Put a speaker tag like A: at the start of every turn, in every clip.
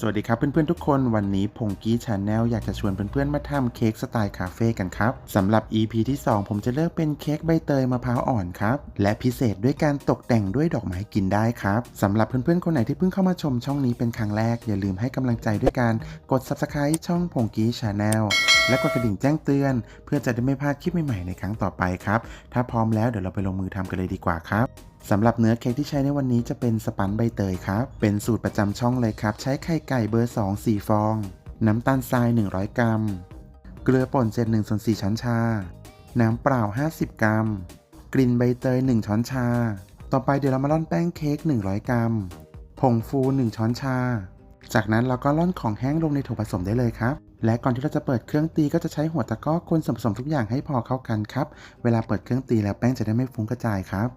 A: สวัสดีครับเพื่อนๆทุกคนวันนี้พงกี้ชาแนลอยากจะชวนเพื่อนๆมาทำเค้กสไตล์คาเฟ่กันครับสำหรับ EP ที่ 2 ผมจะเลือกเป็นเค้กใบเตยมะพร้าวอ่อนครับและพิเศษด้วยการตกแต่งด้วยดอกไม้กินได้ครับสำหรับเพื่อนๆคนไหนที่เพิ่งเข้ามาชมช่องนี้เป็นครั้งแรก อย่าลืมให้กำลังใจด้วยการกด Subscribe ช่องพงกี้ชาแนลและกดกระดิ่งแจ้งเตือน เพื่อจะได้ไม่พลาดคลิปใหม่ๆในครั้งต่อไปครับถ้าพร้อมแล้วเดี๋ยวเราไปลงมือทำกันเลยดีกว่าครับ สำหรับเนื้อเค้กที่ใช้ในวันนี้จะเป็นสปันใบเตยครับ เป็นสูตรประจำช่องเลยครับ ใช้ไข่ไก่เบอร์ 2 4 ฟอง น้ำตาลทราย 100 กรัม เกลือป่นเศษ1ส่วน4ช้อนชา น้ำเปล่า 50 กรัม กลิ่นใบเตย 1 ช้อนชา ต่อไปเดี๋ยวเรามาร่อนแป้งเค้ก 100 กรัม ผงฟู 1 ช้อนชา จากนั้นเราก็ร่อนของแห้งลงในโถผสมได้เลยครับ และก่อนที่เราจะเปิดเครื่องตีก็จะใช้หัวตะก้อคนส่วนผสมทุกอย่างให้พอเข้ากันครับ เวลาเปิดเครื่องตีแล้วแป้งจะได้ไม่ฟุ้งกระจายครับ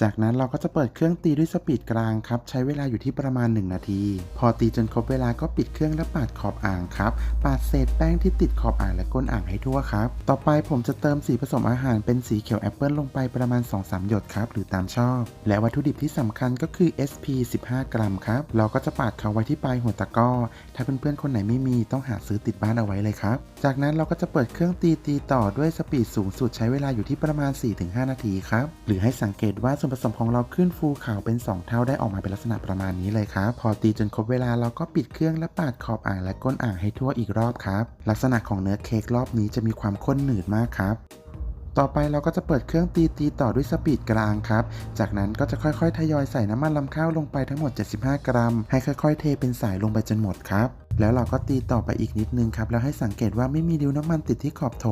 A: จากนั้นเราก็จะเปิดเครื่องตีด้วยสปีดกลางครับ ใช้เวลาอยู่ที่ประมาณ 1 นาที พอตีจนครบเวลาก็ปิดเครื่องและปาดขอบอ่างครับ ปาดเศษแป้งที่ติดขอบอ่างและก้นอ่างให้ทั่วครับ ต่อไปผมจะเติมสีผสมอาหารเป็นสีเขียวแอปเปิลลงไปประมาณ 2-3 หยดครับ หรือตามชอบ และวัตถุดิบที่สำคัญก็คือ SP 15 กรัมครับ เราก็จะปาดเขาไว้ที่ปลายหัวตะก้อ ถ้าเพื่อนๆคนไหนไม่มีต้องหาซื้อติดบ้านเอาไว้เลยครับ จากนั้นเราก็จะเปิดเครื่องตีตีต่อด้วยสปีดสูงสุดใช้เวลาอยู่ที่ประมาณ 4-5 นาทีครับ หรือให้สังเกตว่าส่วนผสมของเราขึ้นฟูขาวเป็น 2 เท่าได้ออกมาเป็นลักษณะประมาณนี้เลยครับ พอตีจนครบเวลาเราก็ปิดเครื่องและปาดขอบอ่างและก้นอ่างให้ทั่วอีกรอบครับ ลักษณะของเนื้อเค้กรอบนี้จะมีความข้นหนืดมากครับ ต่อไปเราก็จะเปิดเครื่องตีตีต่อด้วยสปีดกลางครับ จากนั้นก็จะค่อยๆ ทยอยใส่น้ำมันลำข้าวลงไปทั้งหมด 75 กรัม ให้ค่อยๆ เทเป็นสายลงไปจนหมดครับ แล้วเราก็ตีต่อไปอีกนิดนึงครับ แล้วให้สังเกตว่าไม่มีริ้วน้ำมันติดที่ขอบโถ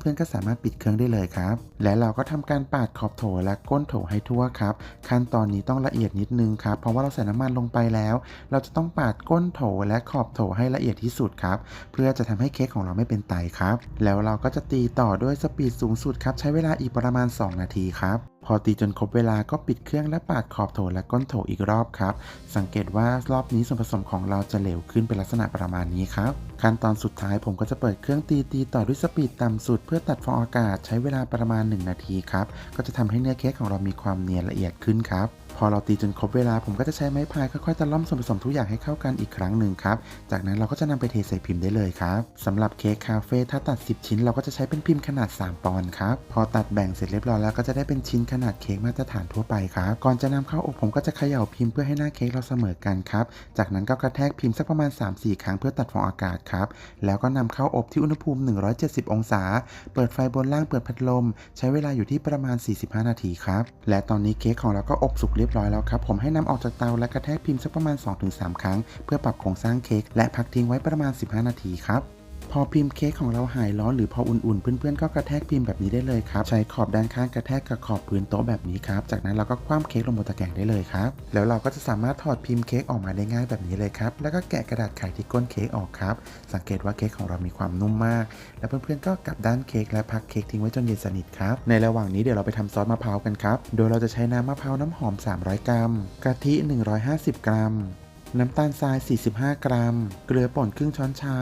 A: เพื่อนๆ ก็สามารถปิดเครื่องได้เลยครับ และเราก็ทำการปาดขอบโถและก้นโถให้ทั่วครับ ขั้นตอนนี้ต้องละเอียดนิดนึงครับ เพราะว่าเราใส่น้ำมันลงไปแล้ว เราจะต้องปาดก้นโถและขอบโถให้ละเอียดที่สุดครับ เพื่อจะทำให้เค้กของเราไม่เป็นไตครับ แล้วเราก็จะตีต่อด้วยสปีดสูงสุดครับใช้เวลาอีกประมาณ 2 นาทีครับ พอตีจนครบเวลาก็ปิดเครื่องและปาดขอบโถและก้นโถอีกรอบครับ สังเกตว่ารอบนี้ส่วนผสมของเราจะเหลวขึ้นเป็นลักษณะประมาณนี้ครับ ขั้นตอนสุดท้ายผมก็จะเปิดเครื่องตีตีต่อด้วยสปีดต่ำสุด เพื่อตัดฟองอากาศใช้เวลาประมาณ 1 นาทีครับ ก็จะทำให้เนื้อเค้กของเรามีความเนียนละเอียดขึ้นครับ พอเราตีจนครบเวลาผมก็จะใช้ไม้พายค่อยๆตะล่อมส่วนผสมทุกอย่างให้เข้ากันอีกครั้งหนึ่งครับ จากนั้นเราก็จะนำไปเทใส่พิมพ์ได้เลยครับสำหรับเค้กคาเฟ่ถ้าตัด 10 ชิ้น เราก็จะใช้เป็นพิมพ์ขนาด 3 ปอนด์ครับ พอตัดแบ่งเสร็จเรียบร้อยแล้วก็จะได้เป็นชิ้นขนาดเค้กมาตรฐานทั่วไปครับ ก่อนจะนำเข้าอบผมก็จะเขย่าพิมพ์เพื่อให้หน้าเค้กเราเสมอกันครับ จากนั้นก็กระแทกพิมพ์สักประมาณ 3-4 ครั้งเพื่อตัดฟองอากาศครับแล้วก็นำเข้าอบที่อุณหภูมิ 170 องศา เปิดไฟบนล่างเปิดพัดลม ใช้เวลาอยู่ที่ประมาณ 45 นาทีครับและตอนนี้เค้กของเราก็อบสุกเรียบร้อยแล้วครับ ผมให้นำออกจากเตาและกระแทกพิมพ์สักประมาณ 2-3 ครั้ง เพื่อปรับโครงสร้างเค้กและพักทิ้งไว้ประมาณ 15 นาทีครับ พอพิมพ์เค้กของเราหายร้อนหรือพออุ่นๆ เพื่อนๆ ก็กระแทกพิมพ์แบบนี้ได้เลยครับ ใช้ขอบด้านข้างกระแทกกับขอบพื้นโต๊ะแบบนี้ครับ จากนั้นเราก็คว่ำเค้กลงบนตะแกรงได้เลยครับ แล้วเราก็จะสามารถถอดพิมพ์เค้กออกมาได้ง่ายแบบนี้เลยครับ แล้วก็แกะกระดาษไขที่ก้นเค้กออกครับ สังเกตว่าเค้กของเรามีความนุ่มมาก และเพื่อนๆ ก็กลับด้านเค้กและพักเค้กทิ้งไว้จนเย็นสนิทครับ ในระหว่างนี้เดี๋ยวเราไปทำซอสมะพร้าวกันครับ โดยเราจะใช้น้ำมะพร้าวน้ำหอม 300 กรัม กะทิ 150 กรัม น้ำตาลทราย 45 กรัม เกลือป่นครึ่งช้อนชา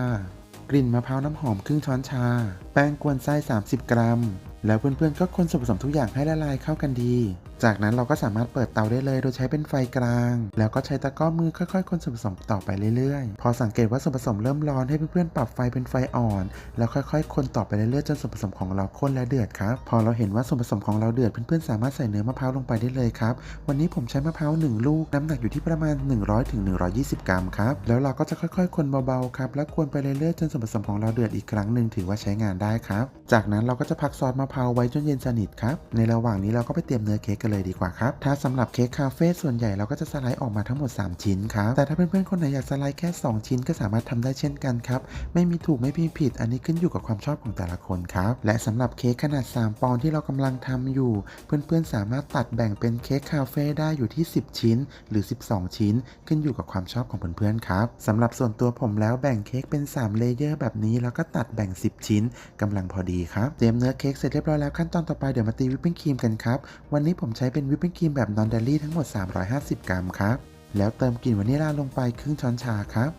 A: กลิ่นมะพร้าวน้ำหอมครึ่งช้อนชา แป้งกวนไส้ 30 กรัม แล้วเพื่อนๆก็คนส่วนผสมทุกอย่างให้ละลายเข้ากันดีจากนั้นเราก็สามารถเปิดเตาได้เลยโดยใช้เป็นไฟกลาง แล้วก็ใช้ตะกร้อมือค่อยๆ คนส่วนผสมต่อไปเรื่อยๆ พอสังเกตว่าส่วนผสมเริ่มร้อนให้เพื่อนๆปรับไฟเป็นไฟอ่อน แล้วค่อยๆ คนต่อไปเรื่อยๆจนส่วนผสมของเราข้นและเดือดครับพอเราเห็นว่าส่วนผสมของเราเดือดเพื่อนๆสามารถใส่เนื้อมะพร้าวลงไปได้เลยครับวันนี้ผมใช้มะพร้าว1ลูกน้ำหนักอยู่ที่ประมาณ 100ถึง120กรัมครับแล้วเราก็จะค่อยๆ คนเบาๆครับแล้วกวนไปเรื่อยๆจนส่วนผสมของเราเดือดอีกครั้งหนึ่งถือว่าใช้งานได้ครับจากนั้นเราก็จะพักซอสมะพร้าวไว้จนเย็นสนิทครับในระหว่างนี้เราก็ไปเตรียมเนื้อเค้กกันเลยดีกว่าครับ ถ้าสำหรับเค้กคาเฟ่ส่วนใหญ่เราก็จะสไลด์ออกมาทั้งหมด 3 ชิ้นครับ แต่ถ้าเพื่อนๆคนไหนอยากสไลด์แค่ 2 ชิ้นก็สามารถทำได้เช่นกันครับ ไม่มีถูกไม่มีผิด อันนี้ขึ้นอยู่กับความชอบของแต่ละคนครับ และสำหรับเค้กขนาด 3 ปอนด์ที่เรากำลังทำอยู่ เพื่อนๆสามารถตัดแบ่งเป็นเค้กคาเฟ่ได้อยู่ที่ 10 ชิ้น หรือ 12 ชิ้น ขึ้นอยู่กับความชอบของเพื่อนๆครับสำหรับส่วนตัวผมแล้วแบ่งเค้กเป็น 3 เลเยอร์แบบนี้แล้วก็ตัดแบ่ง 10 ชิ้นกำลังพอดีครับเตรียมเนื้อเค้กเสร็จเรียบร้อยแล้วขั้นตอนต่อไปเดี๋ยวมาตีวิปปิ้งครีมกันครับวันนี้ผมใช้เป็นวิปปิ้งครีมแบบนอนเดลี่ทั้งหมด 350 กรัมครับ แล้วเติมกลิ่นวานิลลาลงไปครึ่งช้อนชาครับ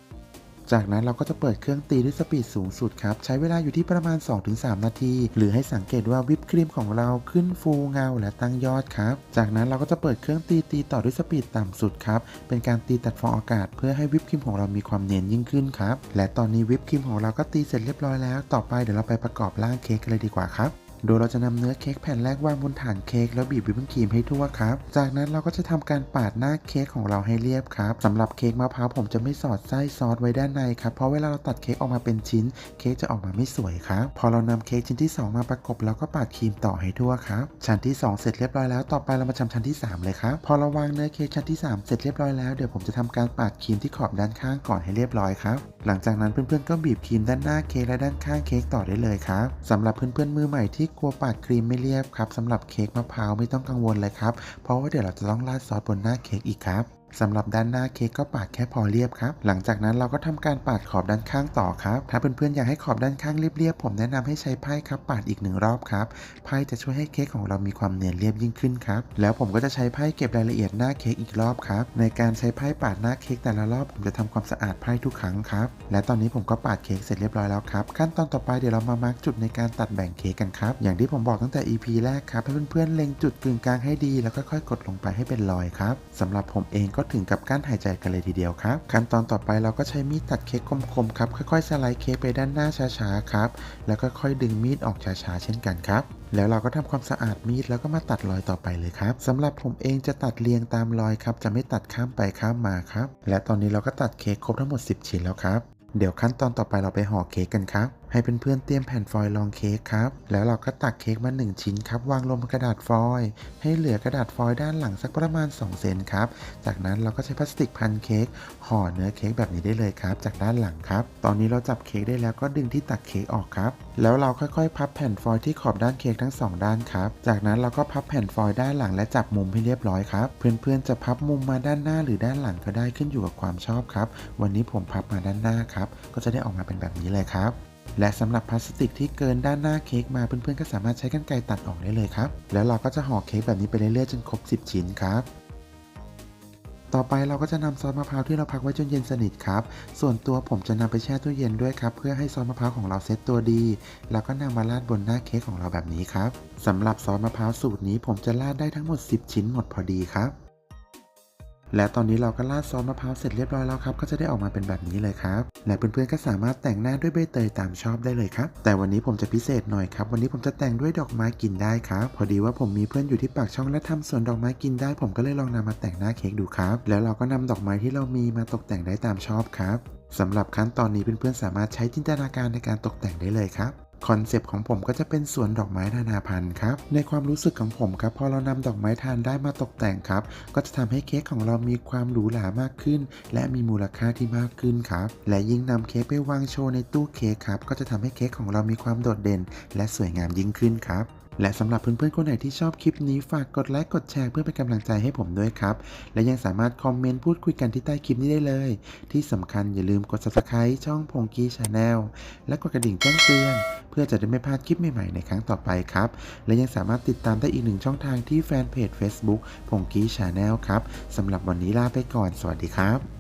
A: จากนั้นเราก็จะเปิดเครื่องตีด้วยสปีดสูงสุดครับ ใช้เวลาอยู่ที่ประมาณ 2-3 นาที หรือให้สังเกตว่าวิปครีมของเราขึ้นฟูเงาและตั้งยอดครับ จากนั้นเราก็จะเปิดเครื่องตีตีต่อด้วยสปีดต่ำสุดครับ เป็นการตีตัดฟองอากาศ เพื่อให้วิปครีมของเรามีความเนียนยิ่งขึ้นครับ และตอนนี้วิปครีมของเราก็ตีเสร็จเรียบร้อยแล้ว ต่อไปเดี๋ยวเราไปประกอบร่างเค้กกันเลยดีกว่าครับ โดยเราจะนำเนื้อเค้กแผ่นแรกวางบนฐานเค้กแล้วบีบวิปปิ้งครีมให้ทั่วครับ จากนั้นเราก็จะทำการปาดหน้าเค้กของเราให้เรียบครับสำหรับเค้กมะพร้าวผมจะไม่สอดไส้ซอสไว้ด้านในครับ เพราะเวลาเราตัดเค้กออกมาเป็นชิ้น เค้กจะออกมาไม่สวยครับ พอเรานำเค้กชิ้นที่ 2 มาประกบเราก็ปาดครีมต่อให้ทั่วครับ ชั้นที่ 2 เสร็จเรียบร้อยแล้ว ต่อไปเรามาทำชั้นที่ 3 เลยครับ พอเราวางเนื้อเค้กชั้นที่ 3 เสร็จเรียบร้อยแล้ว เดี๋ยวผมจะทำการปาดครีมที่ขอบด้านข้างก่อนให้เรียบร้อยครับหลังจากนั้นเพื่อนๆก็บีบครีมด้านหน้าเค้กและด้านข้างเค้กต่อได้เลยครับสำหรับเพื่อนๆมือใหม่ที่กลัวปาดครีมไม่เรียบครับสำหรับเค้กมะพร้าวไม่ต้องกังวลเลยครับ เพราะว่าเดี๋ยวเราจะต้องราดซอสบนหน้าเค้กอีกครับ สำหรับด้านหน้าเค้กก็ปาดแค่พอเรียบครับ หลังจากนั้นเราก็ทำการปาดขอบด้านข้างต่อครับ ถ้าเพื่อนๆอยากให้ขอบด้านข้างเรียบๆผมแนะนำให้ใช้ไพ่ครับปาดอีกหนึ่งรอบครับไพ่จะช่วยให้เค้กของเรามีความเนียนเรียบยิ่งขึ้นครับ แล้วผมก็จะใช้ไพ่เก็บรายละเอียดหน้าเค้กอีกรอบครับ ในการใช้ไพ่ปาดหน้าเค้กแต่ละรอบผมจะทำความสะอาดไพ่ทุกครั้งครับ และตอนนี้ผมก็ปาดเค้กเสร็จเรียบร้อยแล้วครับ ขั้นตอนต่อไปเดี๋ยวเรามามาร์กจุดในการตัดแบ่งเค้กกันครับ อย่างที่ผมบอกตั้งแต่ EP แรกครับให้เพื่อนๆเล็งจุดกึ่งกลางให้ดี แล้วค่อยๆกดลงไปให้เป็นรอยครับสำหรับผมเองก็ถึงกับกั้นหายใจกันเลยทีเดียวครับ ขั้นตอนต่อไปเราก็ใช้มีดตัดเค้กคมๆครับค่อยๆสไลด์เค้กไปด้านหน้าช้าๆครับแล้วก็ค่อยดึงมีดออกช้าๆเช่นกันครับแล้วเราก็ทำความสะอาดมีดแล้วก็มาตัดรอยต่อไปเลยครับสำหรับผมเองจะตัดเรียงตามรอยครับจะไม่ตัดข้ามไปข้ามมาครับและตอนนี้เราก็ตัดเค้กครบทั้งหมด 10 ชิ้นแล้วครับเดี๋ยวขั้นตอนต่อไปเราไปห่อเค้กกันครับ ให้เเพื่อนๆเตรียมแผ่นฟอยล์รองเค้กครับ แล้วเราก็ตักเค้กมา 1 ชิ้นครับ วางลงบนกระดาษฟอยล์ให้เหลือกระดาษฟอยล์ด้านหลังสักประมาณ 2 เซนครับ จากนั้นเราก็ใช้พลาสติกพันเค้กห่อเนื้อเค้กแบบนี้ได้เลยครับ จากด้านหลังครับ ตอนนี้เราจับเค้กได้แล้วก็ดึงที่ตักเค้กออกครับ แล้วเราค่อยๆ พับแผ่นฟอยล์ที่ขอบด้านเค้กทั้งสองด้านครับ จากนั้นเราก็พับแผ่นฟอยล์ด้านหลังและจับมุมให้เรียบร้อยครับ เพื่อนๆจะพับมุมมาด้านหน้าหรือด้านหลังก็ได้ขึ้นอยู่กับความชอบครับ วันนี้ผมพับมาด้านหน้าครับ ก็จะได้ออกมาเป็นแบบนี้เลยครับ และสำหรับพลาสติกที่เกินด้านหน้าเค้กมาเพื่อนๆก็สามารถใช้กรรไกรตัดออกได้เลยครับ แล้วเราก็จะห่อเค้กแบบนี้ไปเรื่อยๆจนครบ 10 ชิ้นครับ ต่อไปเราก็จะนำซอสมะพร้าวที่เราพักไว้จนเย็นสนิทครับ ส่วนตัวผมจะนำไปแช่ตู้เย็นด้วยครับ เพื่อให้ซอสมะพร้าวของเราเซตตัวดี แล้วก็นำมาราดบนหน้าเค้กของเราแบบนี้ครับสำหรับซอสมะพร้าวสูตรนี้ผมจะราดได้ทั้งหมด 10 ชิ้นหมดพอดีครับ และตอนนี้เราก็ราดซอสมะพร้าวเสร็จเรียบร้อยแล้วครับ ก็จะได้ออกมาเป็นแบบนี้เลยครับ และเพื่อนๆก็สามารถแต่งหน้าด้วยใบเตยตามชอบได้เลยครับ แต่วันนี้ผมจะพิเศษหน่อยครับ วันนี้ผมจะแต่งด้วยดอกไม้กินได้ครับ พอดีว่าผมมีเพื่อนอยู่ที่ปากช่องและทำสวนดอกไม้กินได้ ผมก็เลยลองนำมาแต่งหน้าเค้กดูครับ แล้วเราก็นำดอกไม้ที่เรามีมาตกแต่งได้ตามชอบครับสำหรับขั้นตอนนี้เพื่อนๆสามารถใช้จินตนาการในการตกแต่งได้เลยครับ คอนเซปต์ของผมก็จะเป็นสวนดอกไม้นานาพันธุ์ครับ ในความรู้สึกของผมครับพอเรานำดอกไม้ทานได้มาตกแต่งครับ ก็จะทำให้เค้กของเรามีความหรูหรามากขึ้น และมีมูลค่าที่มากขึ้นครับ และยิ่งนำเค้กไปวางโชว์ในตู้เค้กครับ ก็จะทำให้เค้กของเรามีความโดดเด่น และสวยงามยิ่งขึ้นครับ และสำหรับเพื่อนๆคนไหนที่ชอบคลิปนี้ฝากกดไลค์กดแชร์เพื่อเป็นกำลังใจให้ผมด้วยครับ และยังสามารถคอมเมนต์พูดคุยกันที่ใต้คลิปนี้ได้เลย ที่สำคัญอย่าลืมกด subscribe ช่องพงกี้ชาแนลและกดกระดิ่งแจ้งเตือน เพื่อจะได้ไม่พลาดคลิปใหม่ๆในครั้งต่อไปครับ และยังสามารถติดตามได้อีกหนึ่งช่องทางที่แฟนเพจ Facebook พงกี้ชาแนลครับสำหรับวันนี้ลาไปก่อนสวัสดีครับ